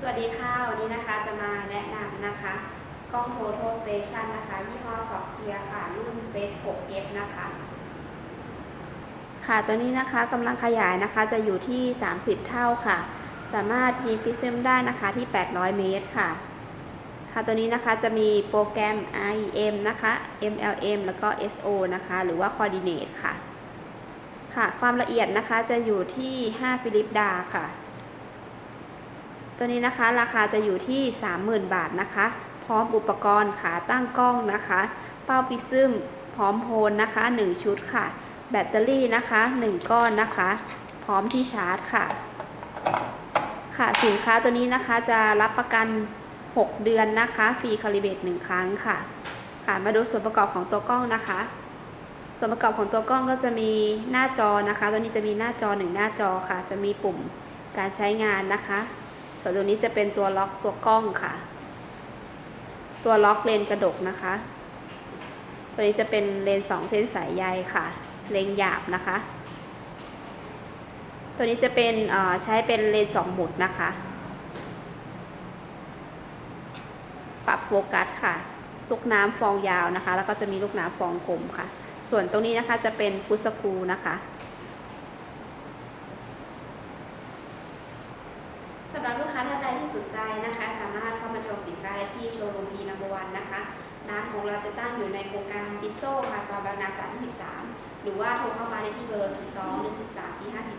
สวัสดีค่ะ วันนี้นะคะจะมาแนะนำนะคะกล้อง Photo Station นะคะ ยี่ห้อซอฟเกียค่ะ รุ่น Z 6 F นะคะ ค่ะตัวนี้นะคะกำลังขยายนะคะจะอยู่ที่ 30 เท่าค่ะ สามารถยิงพิเซมได้นะคะที่ 800 เมตรค่ะ ค่ะตัวนี้นะคะจะมีโปรแกรม IEM นะคะ MLM แล้วก็ SO นะคะ หรือว่า Coordinate ค่ะ ค่ะ ความละเอียดนะคะจะอยู่ที่ 5 ฟิลิปดาค่ะ ตัวนี้นะคะราคาจะอยู่ที่ 30,000 บาทนะคะ พร้อมอุปกรณ์ขาตั้งกล้องนะคะ เป้าปิซึมพร้อมโพลนะคะ 1 ชุดค่ะ แบตเตอรี่นะคะ 1 ก้อนนะคะ พร้อมที่ชาร์จค่ะ ค่ะสินค้าตัวนี้นะคะจะรับประกัน 6 เดือนนะคะ ฟรีคาลิเบต1ครั้งค่ะ ค่ะมาดูส่วนประกอบของตัวกล้องนะคะส่วนประกอบของตัวกล้องก็จะมีหน้าจอนะคะ ตัวนี้จะมีหน้าจอ1หน้าจอค่ะ จะมีปุ่มการใช้งานนะคะ ส่วนตัวนี้จะเป็นตัวล็อกตัวกล้องค่ะ ตัวล็อกเลนกระดกนะคะ ตัวนี้จะเป็นเลนสองเส้นสายใยค่ะ เลนหยาบนะคะ ตัวนี้จะเป็นใช้เป็นเลนสองหมุดนะคะ ปรับโฟกัสค่ะ ลูกน้ำฟองยาวนะคะ แล้วก็จะมีลูกน้ำฟองกลมค่ะ ส่วนตรงนี้นะคะจะเป็นฟุตสกรูนะคะ สำหรับลูก ค้าท่านใดที่สนใจนะคะ สามารถเข้ามาชมสินค้าได้ที่โชว์รูมพีนัมเบอร์วันนะคะร้านของเราจะตั้งอยู่ในโครงการบิโซ่ค่ะซอยบางนาตราดที่13 หรือว่าโทรเข้ามาได้ที่เบอร์ 02 1 3 4 5 4